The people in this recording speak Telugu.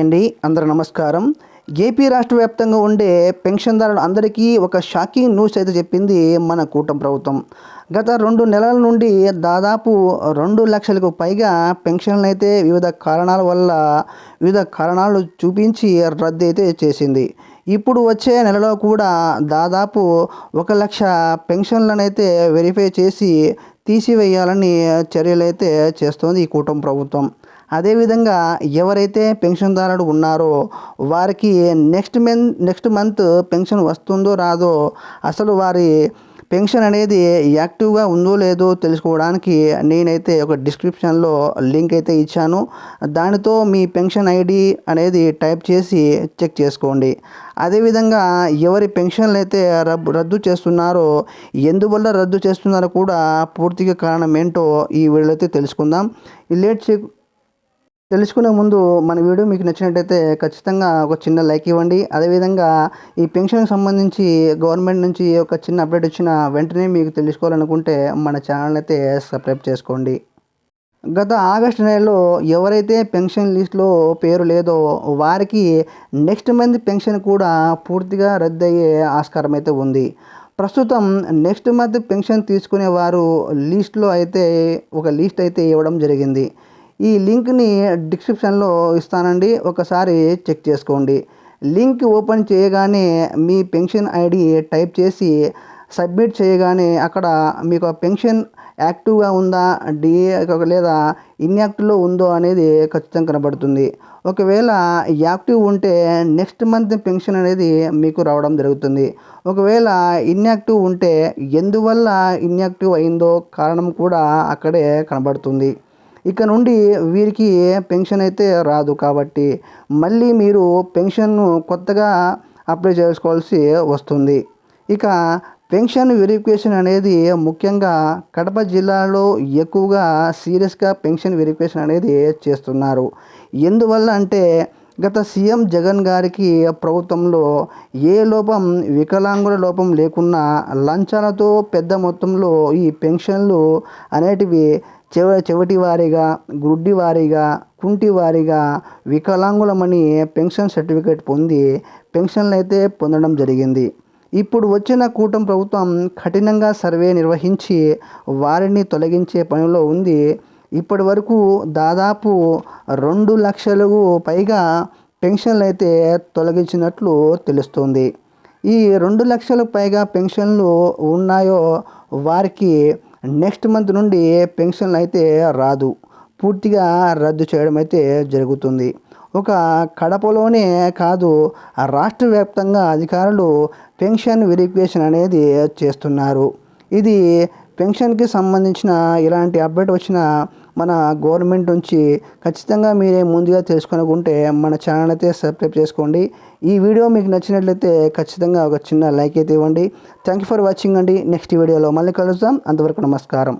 అండి. అందరూ నమస్కారం. ఏపీ రాష్ట్ర వ్యాప్తంగా ఉండే పెన్షన్దారులు అందరికీ ఒక షాకింగ్ న్యూస్ అయితే చెప్పింది మన కూటమి ప్రభుత్వం. గత రెండు నెలల నుండి దాదాపు రెండు లక్షలకు పైగా పెన్షన్లు అయితే వివిధ కారణాల వల్ల వివిధ కారణాలు చూపించి రద్దు అయితే చేసింది. ఇప్పుడు వచ్చే నెలలో కూడా దాదాపు ఒక లక్ష పెన్షన్లను అయితే వెరిఫై చేసి తీసివేయాలని చర్యలైతే చేస్తోంది ఈ కూటమి ప్రభుత్వం. అదేవిధంగా ఎవరైతే పెన్షన్దారుడు ఉన్నారో వారికి next men next month pension వస్తుందో రాదో అసలు వారి పెన్షన్ అనేది యాక్టివ్గా ఉందో లేదో తెలుసుకోవడానికి నేనైతే ఒక డిస్క్రిప్షన్లో లింక్ అయితే ఇచ్చాను. దానితో మీ పెన్షన్ ఐడి అనేది టైప్ చేసి చెక్ చేసుకోండి. అదేవిధంగా ఎవరి పెన్షన్లు అయితే రబ్ రద్దు చేస్తున్నారో ఎందువల్ల రద్దు చేస్తున్నారో కూడా పూర్తిగా కారణం ఏంటో ఈ వీడియోలో అయితే తెలుసుకుందాం. లేట్ చే తెలుసుకునే ముందు మన వీడియో మీకు నచ్చినట్టయితే ఖచ్చితంగా ఒక చిన్న లైక్ ఇవ్వండి. అదేవిధంగా ఈ పెన్షన్కి సంబంధించి గవర్నమెంట్ నుంచి ఒక చిన్న అప్డేట్ వచ్చిన వెంటనే మీకు తెలుసుకోవాలనుకుంటే మన ఛానల్ అయితే సబ్స్క్రైబ్ చేసుకోండి. గత ఆగస్టు నెలలో ఎవరైతే పెన్షన్ లిస్ట్లో పేరు లేదో వారికి నెక్స్ట్ మంత్ పెన్షన్ కూడా పూర్తిగా రద్దయ్యే ఆస్కారం అయితే ఉంది. ప్రస్తుతం నెక్స్ట్ మంత్ పెన్షన్ తీసుకునే వారు లిస్ట్లో అయితే ఒక లిస్ట్ అయితే ఇవ్వడం జరిగింది. ఈ లింక్ని డిస్క్రిప్షన్లో ఇస్తానండి. ఒకసారి చెక్ చేసుకోండి. లింక్ ఓపెన్ చేయగానే మీ పెన్షన్ ఐడి టైప్ చేసి సబ్మిట్ చేయగానే అక్కడ మీకు పెన్షన్ యాక్టివ్గా ఉందా డిఏ లేదా ఇన్యాక్టివ్లో ఉందో అనేది ఖచ్చితంగా కనబడుతుంది. ఒకవేళ యాక్టివ్ ఉంటే నెక్స్ట్ మంత్ పెన్షన్ అనేది మీకు రావడం జరుగుతుంది. ఒకవేళ ఇన్యాక్టివ్ ఉంటే ఎందువల్ల ఇన్యాక్టివ్ అయిందో కారణం కూడా అక్కడే కనబడుతుంది. ఇక నుండి వీరికి పెన్షన్ అయితే రాదు కాబట్టి మళ్ళీ మీరు పెన్షన్ను కొత్తగా అప్లై చేసుకోవాల్సి వస్తుంది. ఇక పెన్షన్ వెరిఫికేషన్ అనేది ముఖ్యంగా కడప జిల్లాలో ఎక్కువగా సీరియస్గా పెన్షన్ వెరిఫికేషన్ అనేది చేస్తున్నారు. ఎందువల్ల అంటే గత సీఎం జగన్ గారికి ప్రభుత్వంలో ఏ లోపం వికలాంగుల లోపం లేకున్నా లంచాలతో పెద్ద మొత్తంలో ఈ పెన్షన్లు అనేటివి చెవ చెవిటి వారిగా గుడ్డి వారిగా కుంటి వారిగా వికలాంగులమని పెన్షన్ సర్టిఫికేట్ పొంది పెన్షన్లు అయితే పొందడం జరిగింది. ఇప్పుడు వచ్చిన కూటమి ప్రభుత్వం కఠినంగా సర్వే నిర్వహించి వారిని తొలగించే పనిలో ఉంది. ఇప్పటి వరకు దాదాపు రెండు లక్షలకు పైగా పెన్షన్లు అయితే తొలగించినట్లు తెలుస్తుంది. ఈ రెండు లక్షలకు పైగా పెన్షన్లు ఉన్నాయో వారికి నెక్స్ట్ మంత్ నుండి పెన్షన్లు అయితే రాదు. పూర్తిగా రద్దు చేయడం అయితే జరుగుతుంది. ఒక కడపలోనే కాదు రాష్ట్ర వ్యాప్తంగా అధికారులు పెన్షన్ వెరిఫికేషన్ అనేది చేస్తున్నారు. ఇది పెన్షన్కి సంబంధించిన ఇలాంటి అప్డేట్ వచ్చిన మన గవర్నమెంట్ నుంచి ఖచ్చితంగా మీరే ముందుగా తెలుసుకొనుకుంటే మన ఛానల్ అయితే సబ్స్క్రైబ్ చేసుకోండి. ఈ వీడియో మీకు నచ్చినట్లయితే ఖచ్చితంగా ఒక చిన్న లైక్ అయితే ఇవ్వండి. థ్యాంక్ యూ ఫర్ వాచింగ్ అండి. నెక్స్ట్ వీడియోలో మళ్ళీ కలుద్దాం. అంతవరకు నమస్కారం.